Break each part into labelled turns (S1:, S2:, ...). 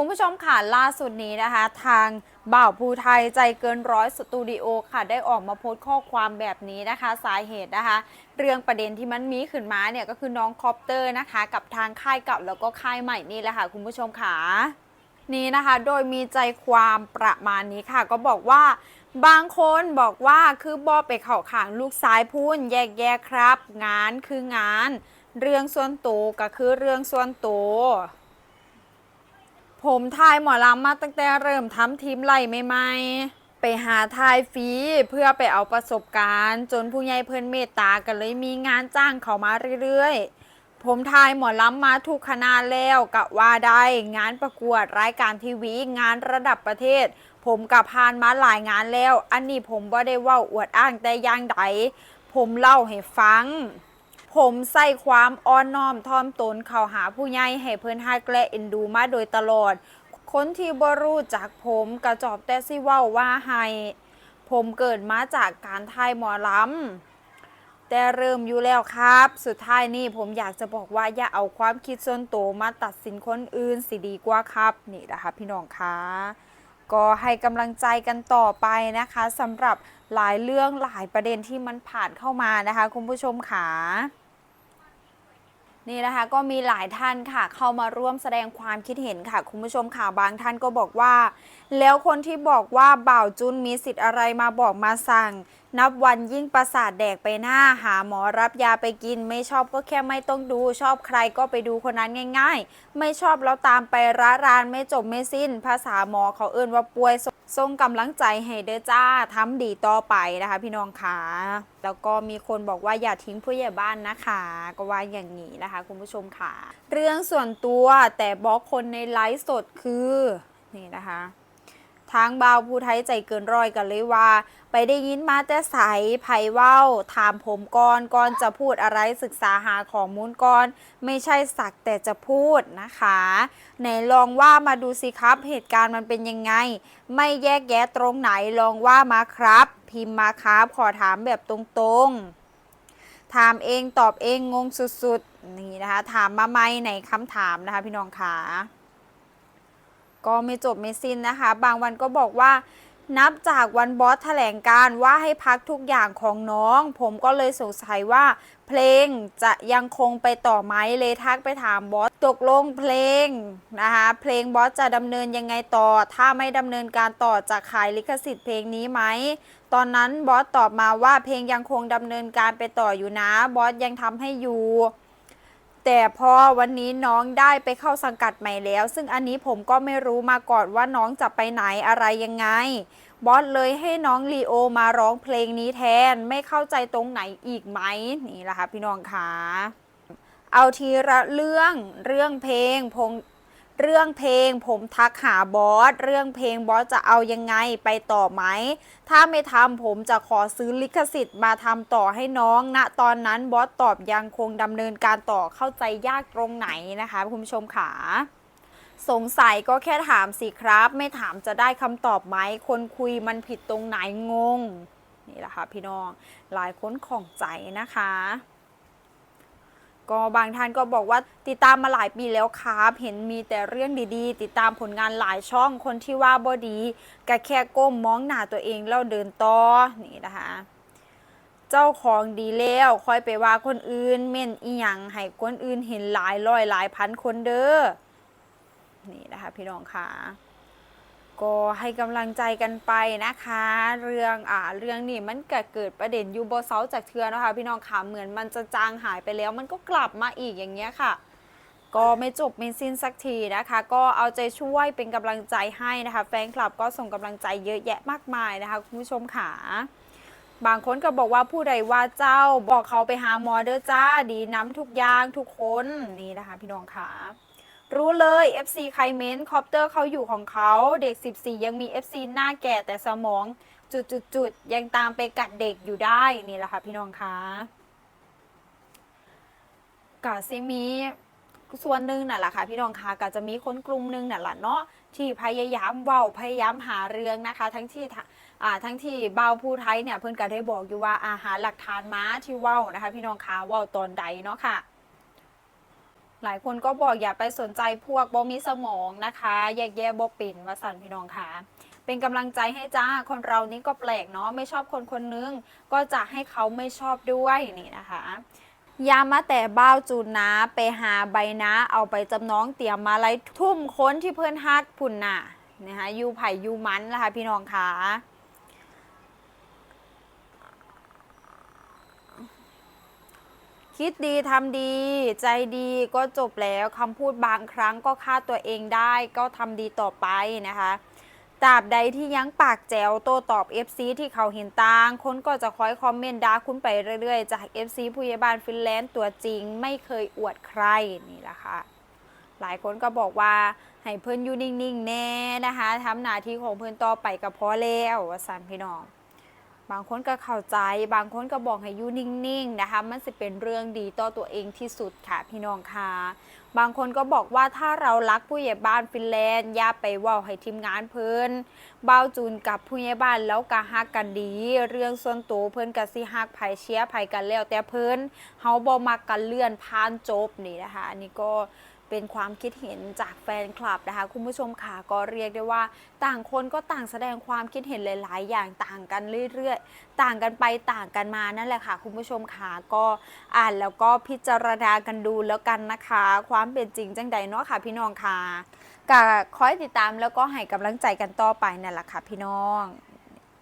S1: คุณผู้ชมค่ะล่าสุดนี้นะคะ ทางบ่าวภูไทยใจเกินร้อยสตูดิโอค่ะ ได้ออกมาโพสต์ข้อความแบบนี้นะคะ สาเหตุนะคะ เรื่องประเด็นที่มันมีขึ้นมาเนี่ยก็คือน้องคอปเตอร์นะคะ กับทางค่ายเก่าแล้วก็ค่ายใหม่นี่แหละค่ะ คุณผู้ชมค่ะนี่นะคะ โดยมีใจความประมาณนี้ค่ะ ก็บอกว่าบางคนบอกว่าคือบอไปเข่าขางลูกซ้ายพูนแยกแยกครับ งานคืองาน เรื่องส่วนตัวก็คือเรื่องส่วนตัว ผมทายหมอลำมาตั้งแต่เริ่มทำทีมไล่ใหม่ๆ ไปหาทายฟรีเพื่อไปเอาประสบการณ์ จนผู้ใหญ่เพิ่นเมตตากันเลยมีงานจ้างเขามาเรื่อยๆ ผมทายหมอลำมาทุกคณะแล้วกะว่าได้งานประกวดรายการทีวี งานระดับประเทศ ผมกับพานมาหลายงานแล้ว อันนี้ผมบ่ได้ว่าอวดอ้างแต่อย่างใดผมเล่าให้ฟัง ผมใส่ความอ้อนน้อมถ่อมตนเข้าหาผู้ใหญ่ให้เพิ่นฮักและเอ็นดูมาโดยตลอด คนที่บ่รู้จักผมกระจอบแต่สิเว้าว่าให้ผมเกิดมาจากการทายหมอลำแต่เริ่มอยู่แล้วครับ สุดท้ายนี่ผมอยากจะบอกว่าอย่าเอาความคิดส่วนตัวมาตัดสินคนอื่นสิดีกว่าครับ นี่นะคะพี่น้องคะ ก็ให้กำลังใจกันต่อไปนะคะสำหรับหลายเรื่องหลายประเด็นที่มันผ่านเข้ามานะคะ คุณผู้ชมค่ะนี่นะคะก็มีหลายท่านค่ะเข้ามาร่วมแสดงความคิดเห็นค่ะคุณผู้ชมค่ะบางท่านก็บอกว่า แล้วคนที่บอกว่าบ่าวจุนมีสิทธิ์อะไรมาบอกมาสั่งนับวันยิ่งประสาทแดกไปหน้าหาหมอรับยาไปกิน ไม่ชอบก็แค่ไม่ต้องดู ชอบใครก็ไปดูคนนั้นง่าย ๆ ไม่ชอบแล้วตามไปร้ารานไม่จบไม่สิ้น ภาษาหมอเขาเอื่นว่าป่วยทรงกำลังใจให้เด้อจ้าทำดีต่อไปนะคะ พี่น้องค่ะแล้วก็มีคนบอกว่าอย่าทิ้งผู้ใหญ่บ้านนะคะ ก็ว่าอย่างนี้นะคะ คุณผู้ชมค่ะ เรื่องส่วนตัวแต่บอกคนในไลฟ์สดคือนี่นะคะ ทางบ่าวผู้ไทยใจเกินร้อยกันเลยว่า ไปได้ยินมาแต่ใสไผ่เว้า ถามผมก่อนก่อนจะพูดอะไรศึกษาหาข้อมูลก่อน ไม่ใช่สักแต่จะพูดนะคะไหนลองว่ามาดูสิครับ เหตุการณ์มันเป็นยังไง ไม่แยกแยะตรงไหนลองว่ามาครับ พิมพ์มาครับ ขอถามแบบตรงๆ ถามเองตอบเองงงสุดๆ นี่นะคะ ถามมาไหมในคำถามนะคะ พี่น้องขา ก็ไม่จบไม่สิ้นนะคะ บางวันก็บอกว่า นับจากวันบอสแถลงการว่าให้พักทุกอย่างของน้อง ผมก็เลยสงสัยว่า เพลงจะยังคงไปต่อไหมเลยทักไปถามบอสตกลงเพลงนะคะเพลงบอสจะดำเนินยังไงต่อ ถ้าไม่ดำเนินการต่อจะขายลิขสิทธิ์เพลงนี้ไหมตอนนั้นบอสตอบมาว่าเพลงยังคงดำเนินการไปต่ออยู่นะ บอสยังทำให้อยู่ แต่พอวันนี้น้องได้ไปเข้าสังกัดใหม่แล้ว ซึ่งอันนี้ผมก็ไม่รู้มาก่อนว่าน้องจะไปไหนอะไรยังไง บอสเลยให้น้องลีโอมาร้องเพลงนี้แทนไม่เข้าใจตรงไหนอีกไหมนี่แหละค่ะพี่น้องคะเอาทีละเรื่องเรื่องเพลงพง เรื่องเพลง ผมทักหาบอส เรื่องเพลงบอสจะเอายังไงไปต่อไหม ถ้าไม่ทำผมจะขอซื้อลิขสิทธิ์มาทำต่อให้น้องณนะตอนนั้นบอสตอบยังคงดำเนินการต่อเข้าใจยากตรงไหนนะคะคุณผู้ชมขาสงสัยก็แค่ถามสิครับ ไม่ถามจะได้คำตอบไหม คนคุยมันผิดตรงไหนงง นี่แหละค่ะพี่น้อง หลายคนของใจนะคะ ก็บางท่านก็บอกว่าติดตามมาหลายปีแล้วครับเห็นมีแต่เรื่องดีๆ ติดตามผลงานหลายช่องคนที่ว่าบอดีก็แค่ก้มมองหน้าตัวเองแล้วเดินต่อนี่นะคะเจ้าของดีแล้วคอยไปว่าคนอื่น เม่นอีหยังให้คนอื่นเห็นหลายร้อยหลายพันคนเด้อนี่นะคะพี่น้องค่ะ ก็ให้กำลังใจกันไปนะคะ เรื่องอ่าเรื่องนี้มันเกิดเกิดประเด็นยูโบเซาจากเทือนะคะพี่น้องค่ะเหมือนมันจะจางหายไปแล้ว มันก็กลับมาอีกอย่างเงี้ยค่ะ ก็ไม่จบไม่สิ้นสักทีนะคะ ก็เอาใจช่วยเป็นกำลังใจให้นะคะแฟนคลับก็ส่งกำลังใจเยอะแยะมากมายนะคะคุณผู้ชมค่ะบางคนก็บอกว่าผู้ใดว่าเจ้าบอกเขาไปหาหมอเด้อจ้าดีน้ำทุกอย่างทุกคนนี่นะคะ พี่น้องค่ะ รู้เลย FC ใครเม้นคอปเตอร์เขาอยู่ของเขาเด็ก 14 ยังมี FC หน้าแก่แต่สมองจุดๆๆยังตามไปกัดเด็กอยู่ได้นี่แหละค่ะพี่น้องคะกาซิมีส่วนหนึ่งน่ะแหละค่ะพี่น้องคะก็จะมีคนกลุ่มหนึงน่ะแหละเนาะที่พยายามเว้าพยายามหาเรื่องนะคะ ทั้งที่ทะอ่าทั้งที่เบาผู้ไทยเนี่ยเพิ่อนก็ได้บอกอยู่ว่าอาหารหลักฐานม้าที่เว้านะคะ พี่น้องคะเว้าตอนใดเนาะค่ะ หลายคนก็บอกอย่าไปสนใจพวกบ่มีสมองนะคะ แยกแยะบ่ปิ่นวาสันพี่น้องค่ะ เป็นกำลังใจให้จ้าคนเรานี่ก็แปลกเนาะไม่ชอบคนคนนึง ก็จะให้เขาไม่ชอบด้วยนี่นะคะยามาแต่บ้าวจูนนะไปหาใบนะเอาไปจำน้องเตรียมมาไล่ทุ่มค้นที่เพื่อนฮักพุ่นน่ะนะคะยูไผ่ยูมันนะคะพี่น้องค่ะ คิดดีทำดี ใจดีก็จบแล้วคำพูดบางครั้งก็ฆ่าตัวเองได้ก็ทำดีต่อไปนะคะตราบใดที่ยังปากแจวโต้ตอบ FC ที่เขาเห็นต่าง คนก็จะคอยคอมเมนต์ด่าคุณไปเรื่อยๆ จาก FC ผู้ใหญ่บ้านฟินแลนด์ตัวจริงไม่เคยอวดใครนี่แหละค่ะ หลายคนก็บอกว่า ให้เพื่อนอยู่นิ่งๆ แน่นะคะทำหน้าที่ของเพื่อนต่อไปก็พอแล้วว่าสันพี่น้อง บางคนก็เข้าใจ บางคนก็บอกให้อยู่นิ่งๆนะคะ มันจะเป็นเรื่องดีต่อตัวเองที่สุดค่ะพี่น้องค่ะบางคนก็บอกว่าถ้าเรารักผู้ใหญ่บ้านฟินแลนด์อย่าไปว่าให้ทีมงานเพิ่นเบ้าจูนกับผู้ใหญ่บ้านแล้วก็ฮักกันดี เรื่องส่วนตัวเพิ่นก็สิฮักไผเชียร์ไผกันแล้วแต่เพิ่นเฮาบ่มักกันเลื่อนผ่านจบนี่นะคะอันนี้ก็ เป็นความคิดเห็นจากแฟนคลับนะคะ คุณผู้ชมค่ะก็เรียกได้ว่า ต่างคนก็ต่างแสดงความคิดเห็นหลาย ๆ อย่างต่างกันเรื่อย ๆ ต่างกันไปต่างกันมานั่นแหละค่ะ คุณผู้ชมค่ะก็อ่านแล้วก็พิจารณากันดูแล้วกันนะคะ ความเป็นจริงจังใดเนาะค่ะ พี่น้องค่ะก็คอยติดตามแล้วก็ให้กำลังใจกันต่อไปนั่นแหละค่ะ พี่น้อง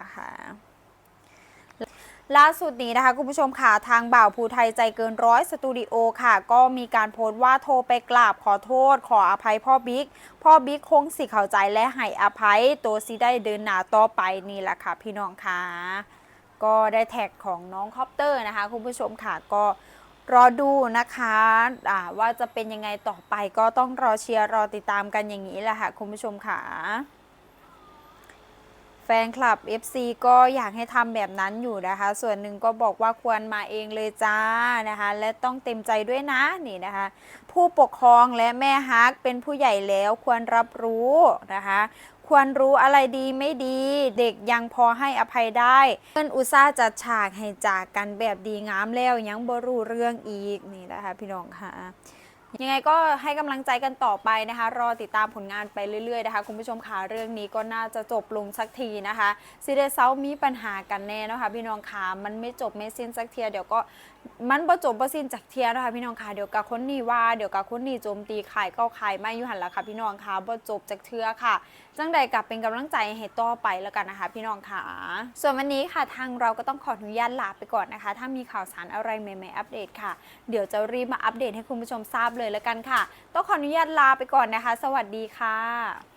S1: นะคะ ล่าสุดนี้นะคะคุณผู้ชมค่ะทางบ่าวภูไทยใจเกินร้อยสตูดิโอค่ะ ก็มีการโพสต์ว่าโทรไปกราบขอโทษ ขออภัยพ่อบิ๊กพ่อบิ๊กคงสิเข้าใจและให้อภัย ตัวสิได้เดินหน้าต่อไปนี่แหละค่ะ พี่น้องค่ะ ก็ได้แท็กของน้องคอปเตอร์นะคะ คุณผู้ชมค่ะก็รอดูนะคะะว่าจะเป็นยังไงต่อไปก็ต้องรอเชียร์รอติดตามกันอย่างนี้แหละค่ะคุณผู้ชมค่ะ แฟนคลับ FC ก็อยากให้ทำแบบนั้นอยู่นะคะ ส่วนหนึ่งก็บอกว่าควรมาเองเลยจ้านะคะ และต้องเต็มใจด้วยนะนี่นะคะ ผู้ปกครองและแม่ฮักเป็นผู้ใหญ่แล้วควรรับรู้นะคะ ควรรู้อะไรดีไม่ดี เด็กยังพอให้อภัยได้เพื่อนอุตส่าห์จัดฉากให้จากกันแบบดีงามแล้วยังบ่รู้เรื่องอีกนี่นะคะพี่น้องค่ะ ยังไงก็ให้กำลังใจกันต่อไปนะคะ รอติดตามผลงานไปเรื่อยๆนะคะ คุณผู้ชมค่ะเรื่องนี้ก็น่าจะจบลงสักทีนะคะซีเดเซามีปัญหากันแน่นะคะพี่น้องค่ะมันไม่จบไม่สิ้นสักเทียเดี๋ยวก็ มันบ่จบบ่สิ้นจากเทียนะคะพี่น้องค่ะเดี๋ยวกับคนนี้ว่าเดี๋ยวกับคนนี้โจมตีขายก็ขายไม่อยุหันละค่ะพี่น้องค่ะบ่จบจากเทือค่ะ จังใดกับเป็นกำลังใจให้ต่อไปแล้วกันนะคะ พี่น้องค่ะ ส่วนวันนี้ค่ะทางเราก็ต้องขออนุญาตลาไปก่อนนะคะ ถ้ามีข่าวสารอะไรใหม่ๆอัปเดตค่ะ เดี๋ยวจะรีบมาอัปเดตให้คุณผู้ชมทราบเลยแล้วกันค่ะ ต้องขออนุญาตลาไปก่อนนะคะ สวัสดีค่ะ